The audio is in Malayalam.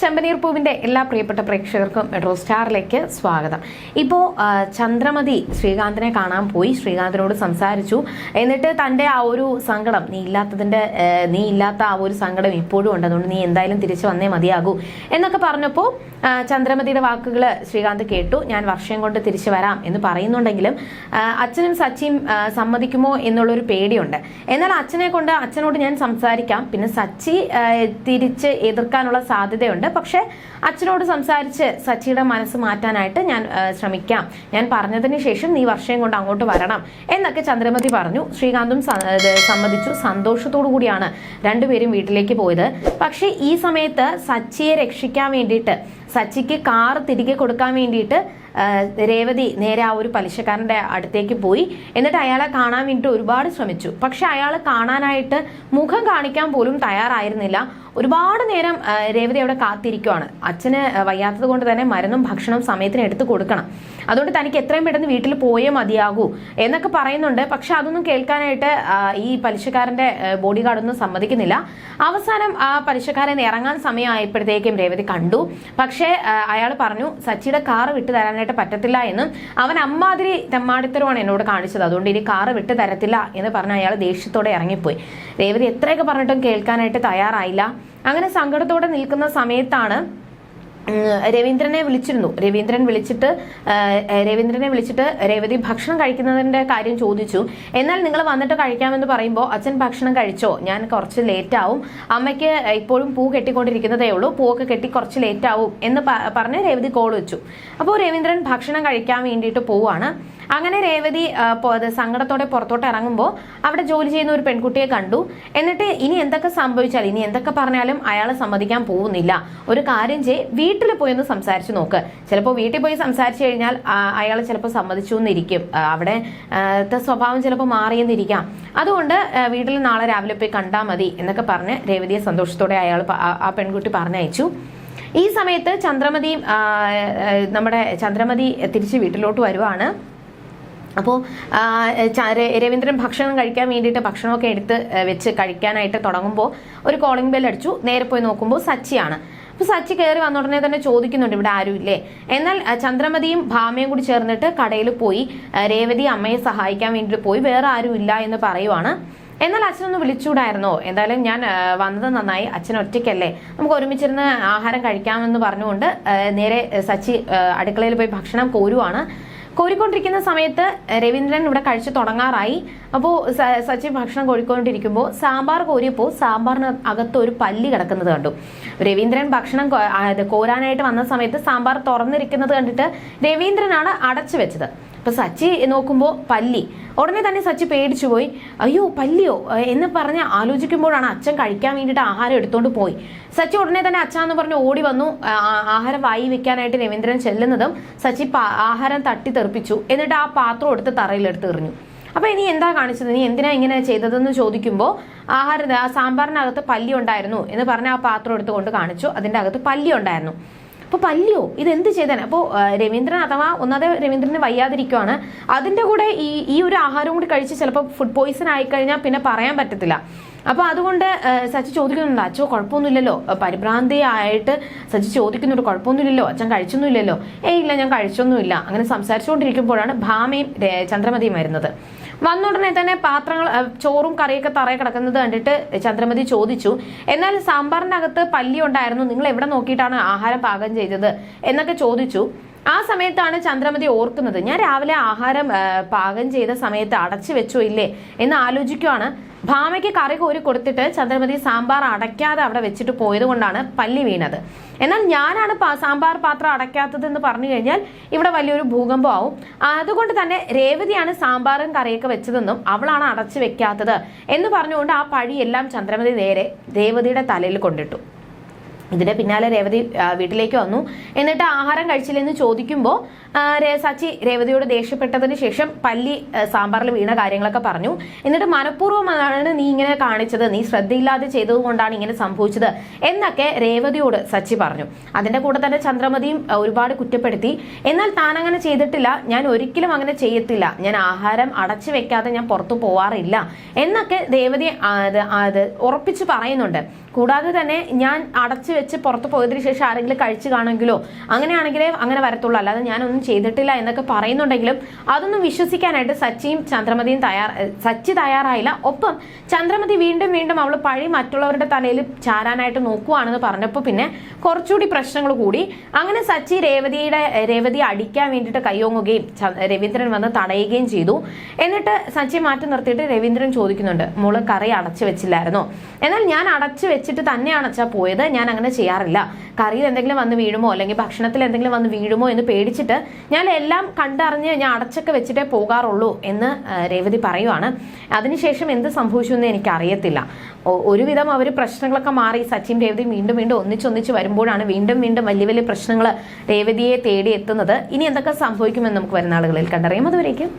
ചെമ്പനീർ പൂവിന്റെ എല്ലാ പ്രിയപ്പെട്ട പ്രേക്ഷകർക്കും മെട്രോ സ്റ്റാറിലേക്ക് സ്വാഗതം. ഇപ്പോൾ ചന്ദ്രമതി ശ്രീകാന്തിനെ കാണാൻ പോയി. ശ്രീകാന്തിനോട് സംസാരിച്ചു. എന്നിട്ട് തന്റെ ആ ഒരു സങ്കടം നീ ഇല്ലാത്തതിന്റെ നീ ഇല്ലാത്ത ആ ഒരു സങ്കടം ഇപ്പോഴും ഉണ്ട്. അതുകൊണ്ട് നീ എന്തായാലും തിരിച്ചു വന്നേ മതിയാകൂ. എന്നൊക്കെ പറഞ്ഞപ്പോൾ ചന്ദ്രമതിയുടെ വാക്കുകൾ ശ്രീകാന്ത് കേട്ടു. ഞാൻ വർഷം കൊണ്ട് തിരിച്ചു വരാം എന്ന് പറയുന്നുണ്ടെങ്കിലും അച്ഛനും സച്ചിയും സമ്മതിക്കുമോ എന്നുള്ളൊരു പേടിയുണ്ട്. എന്നാൽ അച്ഛനെ കൊണ്ട് അച്ഛനോട് ഞാൻ സംസാരിക്കാം. പിന്നെ സച്ചി തിരിച്ച് എതിർക്കാനുള്ള സാധ്യതയുണ്ട്. പക്ഷെ അച്ഛനോട് സംസാരിച്ച് സച്ചിയുടെ മനസ്സ് മാറ്റാനായിട്ട് ഞാൻ ശ്രമിക്കാം. ഞാൻ പറഞ്ഞതിന് ശേഷം നീ വർഷം കൊണ്ട് അങ്ങോട്ട് വരണം എന്നൊക്കെ ചന്ദ്രമതി പറഞ്ഞു. ശ്രീകാന്തും സംബന്ധിച്ചു സന്തോഷത്തോടു കൂടിയാണ് രണ്ടുപേരും വീട്ടിലേക്ക് പോയത്. പക്ഷേ ഈ സമയത്ത് സച്ചിയെ രക്ഷിക്കാൻ വേണ്ടിയിട്ട് സച്ചിക്ക് കാർ തിരികെ കൊടുക്കാൻ വേണ്ടിയിട്ട് രേവതി നേരെ ആ ഒരു പലിശക്കാരന്റെ അടുത്തേക്ക് പോയി. എന്നിട്ട് അയാളെ കാണാൻ വേണ്ടിയിട്ട് ഒരുപാട് ശ്രമിച്ചു. പക്ഷെ അയാൾ കാണാനായിട്ട് മുഖം കാണിക്കാൻ പോലും തയ്യാറായിരുന്നില്ല. ഒരുപാട് നേരം രേവതി അവിടെ കാത്തിരിക്കുവാണ്. അച്ഛന് വയ്യാത്തത് കൊണ്ട് തന്നെ മരുന്നും ഭക്ഷണം സമയത്തിന് എടുത്തു കൊടുക്കണം. അതുകൊണ്ട് തനിക്ക് എത്രയും പെട്ടെന്ന് വീട്ടിൽ പോയേ മതിയാകൂ എന്നൊക്കെ പറയുന്നുണ്ട്. പക്ഷെ അതൊന്നും കേൾക്കാനായിട്ട് ഈ പലിശക്കാരന്റെ ബോഡി ഗാർഡൊന്നും സമ്മതിക്കുന്നില്ല. അവസാനം ആ പലിശക്കാരൻ ഇറങ്ങാൻ സമയമായപ്പോഴത്തേക്കും രേവതി കണ്ടു. പക്ഷേ അയാൾ പറഞ്ഞു സച്ചിയുടെ കാറ് വിട്ടു തരാനായിട്ട് പറ്റത്തില്ല എന്നും. അവൻ അമ്മാതിരി തെമ്മാടിത്തരമാണ് എന്നോട് കാണിച്ചത്. അതുകൊണ്ട് ഇനി കാറ് വിട്ടു തരത്തില്ല എന്ന് പറഞ്ഞ് അയാൾ ദേഷ്യത്തോടെ ഇറങ്ങിപ്പോയി. രേവതി എത്രയൊക്കെ പറഞ്ഞിട്ടും കേൾക്കാനായിട്ട് തയ്യാറായില്ല. അങ്ങനെ സങ്കടത്തോടെ നിൽക്കുന്ന സമയത്താണ് രവീന്ദ്രനെ വിളിച്ചിരുന്നു. രവീന്ദ്രൻ വിളിച്ചിട്ട് രവീന്ദ്രനെ വിളിച്ചിട്ട് രേവതി ഭക്ഷണം കഴിക്കുന്നതിന്റെ കാര്യം ചോദിച്ചു. എന്നാൽ നിങ്ങൾ വന്നിട്ട് കഴിക്കാമെന്ന് പറയുമ്പോൾ അച്ഛൻ ഭക്ഷണം കഴിച്ചോ? ഞാൻ കുറച്ച് ലേറ്റ് ആവും. അമ്മയ്ക്ക് ഇപ്പോഴും പൂ കെട്ടിക്കൊണ്ടിരിക്കുന്നതേ ഉള്ളൂ. പൂവൊക്കെ കെട്ടി കുറച്ച് ലേറ്റ് ആവും എന്ന് പറഞ്ഞ് രേവതി കോൾ വെച്ചു. അപ്പോൾ രവീന്ദ്രൻ ഭക്ഷണം കഴിക്കാൻ വേണ്ടിയിട്ട് പോവാണ് അങ്ങനെ രേവതി സങ്കടത്തോടെ പുറത്തോട്ട് ഇറങ്ങുമ്പോൾ അവിടെ ജോലി ചെയ്യുന്ന ഒരു പെൺകുട്ടിയെ കണ്ടു. എന്നിട്ട് ഇനി എന്തൊക്കെ സംഭവിച്ചാൽ ഇനി എന്തൊക്കെ പറഞ്ഞാലും അയാൾ സമ്മതിക്കാൻ പോകുന്നില്ല. ഒരു കാര്യം ചെയ് വീട്ടിൽ പോയി ഒന്ന് സംസാരിച്ചു നോക്ക്. ചിലപ്പോൾ വീട്ടിൽ പോയി സംസാരിച്ചു കഴിഞ്ഞാൽ അയാൾ ചിലപ്പോൾ സമ്മതിച്ചു എന്നിരിക്കും. അവിടെ സ്വഭാവം ചിലപ്പോൾ മാറിയെന്നിരിക്കാം. അതുകൊണ്ട് വീട്ടിൽ നാളെ രാവിലെ പോയി കണ്ടാൽ മതി എന്നൊക്കെ പറഞ്ഞ് രേവതിയെ സന്തോഷത്തോടെ അയാൾ ആ- പെൺകുട്ടി പറഞ്ഞയച്ചു. ഈ സമയത്ത് ചന്ദ്രമതിയും നമ്മുടെ ചന്ദ്രമതി തിരിച്ച് വീട്ടിലോട്ട് വരുവാണ്. അപ്പോൾ രവീന്ദ്രൻ ഭക്ഷണം കഴിക്കാൻ വേണ്ടിയിട്ട് ഭക്ഷണമൊക്കെ എടുത്ത് വെച്ച് കഴിക്കാനായിട്ട് തുടങ്ങുമ്പോൾ ഒരു കോളിംഗ് ബെൽ അടിച്ചു. നേരെ പോയി നോക്കുമ്പോൾ സച്ചിയാണ്. അപ്പോൾ സച്ചി കയറി വന്ന ഉടനെ തന്നെ ചോദിക്കുന്നുണ്ട് ഇവിടെ ആരും ഇല്ലേ എന്നാൽ ചന്ദ്രമതിയും ഭാമയും കൂടി ചേർന്നിട്ട് കടയിൽ പോയി രേവതി അമ്മയെ സഹായിക്കാൻ വേണ്ടിയിട്ട് പോയി. വേറെ ആരും ഇല്ല എന്ന് പറയുവാണ്. എന്നാൽ അച്ഛനൊന്ന് വിളിച്ചുകൂടായിരുന്നോ എന്തായാലും ഞാൻ വന്നത് നന്നായി. അച്ഛൻ ഒറ്റയ്ക്കല്ലേ? നമുക്ക് ഒരുമിച്ചിരുന്ന് ആഹാരം കഴിക്കാമെന്ന് പറഞ്ഞുകൊണ്ട് നേരെ സച്ചി അടുക്കളയിൽ പോയി ഭക്ഷണം കോരുവാണ്. കോരിക്കൊണ്ടിരിക്കുന്ന സമയത്ത് രവീന്ദ്രൻ ഇവിടെ കഴിച്ചു തുടങ്ങാറായി. അപ്പോൾ സച്ചിൻ ഭക്ഷണം കോരിക്കൊണ്ടിരിക്കുമ്പോൾ സാമ്പാർ കോരിയപ്പോൾ സാമ്പാറിന് അകത്ത് ഒരു പല്ലി കിടക്കുന്നത് കണ്ടു. രവീന്ദ്രൻ ഭക്ഷണം കോരാനായിട്ട് വന്ന സമയത്ത് സാമ്പാർ തുറന്നിരിക്കുന്നത് കണ്ടിട്ട് രവീന്ദ്രനാണ് അടച്ചു വെച്ചത്. അപ്പൊ സച്ചി നോക്കുമ്പോൾ പല്ലി. ഉടനെ തന്നെ സച്ചി പേടിച്ചു പോയി. അയ്യോ പല്ലിയോ? എന്ന് പറഞ്ഞ് ആലോചിക്കുമ്പോഴാണ് അച്ഛൻ കഴിക്കാൻ വേണ്ടിയിട്ട് ആഹാരം എടുത്തോണ്ട് പോയി. സച്ചി ഉടനെ തന്നെ അച്ഛാന്ന് പറഞ്ഞ് ഓടി വന്നു. ആഹാരം വായി വെക്കാനായിട്ട് രവീന്ദ്രൻ ചെല്ലുന്നതും സച്ചി ആഹാരം തട്ടി തെറിപ്പിച്ചു. എന്നിട്ട് ആ പാത്രം എടുത്ത് തറയിലെടുത്ത് എറിഞ്ഞു. അപ്പൊ ഇനി എന്താ കാണിച്ചത്? നീ എന്തിനാ ഇങ്ങനെ ചെയ്തതെന്ന് ചോദിക്കുമ്പോൾ ആഹാരം സാമ്പാറിനകത്ത് പല്ലി ഉണ്ടായിരുന്നു എന്ന് പറഞ്ഞ് ആ പാത്രം എടുത്തുകൊണ്ട് കാണിച്ചു. അതിന്റെ അകത്ത് പല്ലി ഉണ്ടായിരുന്നു. അപ്പൊ പല്ലിയോ? ഇത് എന്ത് ചെയ്താൻ അപ്പോൾ രവീന്ദ്രൻ അഥവാ ഒന്നാതെ രവീന്ദ്രന് വയ്യാതിരിക്കുവാണ്. അതിന്റെ കൂടെ ഈ ഈ ഒരു ആഹാരം കൂടി കഴിച്ച് ചിലപ്പോൾ ഫുഡ് പോയിസൺ ആയി കഴിഞ്ഞാൽ പിന്നെ പറയാൻ പറ്റത്തില്ല. അപ്പൊ അതുകൊണ്ട് സച്ചി ചോദിക്കുന്നുണ്ട് അച്ഛോ കുഴപ്പമൊന്നുമില്ലല്ലോ? പരിഭ്രാന്തി ആയിട്ട് സച്ചി ചോദിക്കുന്നുണ്ട് കുഴപ്പമൊന്നുമില്ലല്ലോ? അച്ഛൻ കഴിച്ചൊന്നുമില്ലല്ലോ? ഏയ് ഇല്ല ഞാൻ കഴിച്ചൊന്നുമില്ല. അങ്ങനെ സംസാരിച്ചുകൊണ്ടിരിക്കുമ്പോഴാണ് ഭാമയും ചന്ദ്രമതിയും വരുന്നത്. വന്ന ഉടനെ തന്നെ പാത്രങ്ങൾ ചോറും കറിയൊക്കെ തറയെ കിടക്കുന്നത് കണ്ടിട്ട് ചന്ദ്രമതി ചോദിച്ചു എന്നാൽ സാമ്പാറിനകത്ത് പല്ലി ഉണ്ടായിരുന്നു നിങ്ങൾ എവിടെ നോക്കിയിട്ടാണ് ആഹാരം പാകം ചെയ്തത്? എന്നൊക്കെ ചോദിച്ചു. ആ സമയത്താണ് ചന്ദ്രമതി ഓർക്കുന്നത് ഞാൻ രാവിലെ ആഹാരം പാകം ചെയ്ത സമയത്ത് അടച്ചു വെച്ചോ ഇല്ലേ? എന്ന് ആലോചിക്കുവാണ്. ഭാമയ്ക്ക് കറി കോരി കൊടുത്തിട്ട് ചന്ദ്രമതി സാമ്പാർ അടയ്ക്കാതെ അവിടെ വെച്ചിട്ട് പോയത് കൊണ്ടാണ് പല്ലി വീണത്. എന്നാൽ ഞാനാണ് സാമ്പാർ പാത്രം അടയ്ക്കാത്തത് എന്ന് പറഞ്ഞു കഴിഞ്ഞാൽ ഇവിടെ വലിയൊരു ഭൂകമ്പമാവും. അതുകൊണ്ട് തന്നെ രേവതിയാണ് സാമ്പാറും കറിയൊക്കെ വെച്ചതെന്നും അവളാണ് അടച്ചു വെക്കാത്തത് എന്ന് പറഞ്ഞുകൊണ്ട് ആ പഴിയെല്ലാം ചന്ദ്രമതി നേരെ രേവതിയുടെ തലയിൽ കൊണ്ടിട്ടു. ഇതിന്റെ പിന്നാലെ രേവതി വീട്ടിലേക്ക് വന്നു. എന്നിട്ട് ആഹാരം കഴിച്ചില്ലെന്ന് ചോദിക്കുമ്പോൾ സച്ചി രേവതിയോട് ദേഷ്യപ്പെട്ടതിന് ശേഷം പല്ലി സാമ്പാറിൽ വീണ കാര്യങ്ങളൊക്കെ പറഞ്ഞു. എന്നിട്ട് മനഃപൂർവമാണ് നീ ഇങ്ങനെ കാണിച്ചത് നീ ശ്രദ്ധയില്ലാതെ ചെയ്തതുകൊണ്ടാണ് ഇങ്ങനെ സംഭവിച്ചത് എന്നൊക്കെ രേവതിയോട് സച്ചി പറഞ്ഞു. അതിന്റെ കൂടെ തന്നെ ചന്ദ്രമതിയും ഒരുപാട് കുറ്റപ്പെടുത്തി. എന്നാൽ താൻ അങ്ങനെ ചെയ്തിട്ടില്ല ഞാൻ ഒരിക്കലും അങ്ങനെ ചെയ്യത്തില്ല. ഞാൻ ആഹാരം അടച്ചു വെക്കാതെ ഞാൻ പുറത്തു പോവാറില്ല എന്നൊക്കെ രേവതി ഉറപ്പിച്ച് പറയുന്നുണ്ട്. കൂടാതെ തന്നെ ഞാൻ അടച്ചു വെച്ച് പുറത്ത് പോയതിനു ശേഷം ആരെങ്കിലും കഴിച്ചു കാണെങ്കിലോ അങ്ങനെയാണെങ്കിലേ അങ്ങനെ വരത്തുള്ളൂ. അല്ലാതെ ഞാനൊന്നും ചെയ്തിട്ടില്ല എന്നൊക്കെ പറയുന്നുണ്ടെങ്കിലും അതൊന്നും വിശ്വസിക്കാനായിട്ട് സച്ചിയും ചന്ദ്രമതിയും തയ്യാർ സച്ചി തയ്യാറായില്ല. ഒപ്പം ചന്ദ്രമതി വീണ്ടും വീണ്ടും അവൾ പഴി മറ്റുള്ളവരുടെ തലയിൽ ചാരാനായിട്ട് നോക്കുവാണെന്ന് പറഞ്ഞപ്പോൾ പിന്നെ കുറച്ചുകൂടി പ്രശ്നങ്ങൾ കൂടി. അങ്ങനെ സച്ചി രേവതിയുടെ രേവതി അടിക്കാൻ വേണ്ടിയിട്ട് കയ്യോങ്ങുകയും രവീന്ദ്രൻ വന്ന് തടയുകയും ചെയ്തു. എന്നിട്ട് സച്ചി മാറ്റി നിർത്തിയിട്ട് രവീന്ദ്രൻ ചോദിക്കുന്നുണ്ട് മോൾ കറി അടച്ചു വെച്ചില്ലായിരുന്നോ? എന്നാൽ ഞാൻ അടച്ചു വെച്ചിട്ട് തന്നെയാണ് അച്ഛാ പോയത്. ഞാൻ അങ്ങനെ ചെയ്യാറില്ല. കറിയിൽ എന്തെങ്കിലും വന്ന് വീഴുമോ? അല്ലെങ്കിൽ ഭക്ഷണത്തിൽ എന്തെങ്കിലും വന്ന് വീഴുമോ എന്ന് പേടിച്ചിട്ട് ഞാൻ എല്ലാം കണ്ടറിഞ്ഞ് ഞാൻ അടച്ചൊക്കെ വെച്ചിട്ടേ പോകാറുള്ളൂ എന്ന് രേവതി പറയുവാണ്. അതിനുശേഷം എന്ത് സംഭവിച്ചു എന്ന് എനിക്ക് അറിയത്തില്ല ഒരുവിധം അവർ പ്രശ്നങ്ങളൊക്കെ മാറി സച്ചിൻ രേവതി വീണ്ടും വീണ്ടും ഒന്നിച്ചൊന്നിച്ച് വരുമ്പോഴാണ് വീണ്ടും വീണ്ടും വലിയ വലിയ പ്രശ്നങ്ങൾ രേവതിയെ തേടി എത്തുന്നത്. ഇനി എന്തൊക്കെ സംഭവിക്കുമെന്ന് നമുക്ക് വരുന്ന ആളുകളിൽ കണ്ടറിയാം. അതുവരേക്കും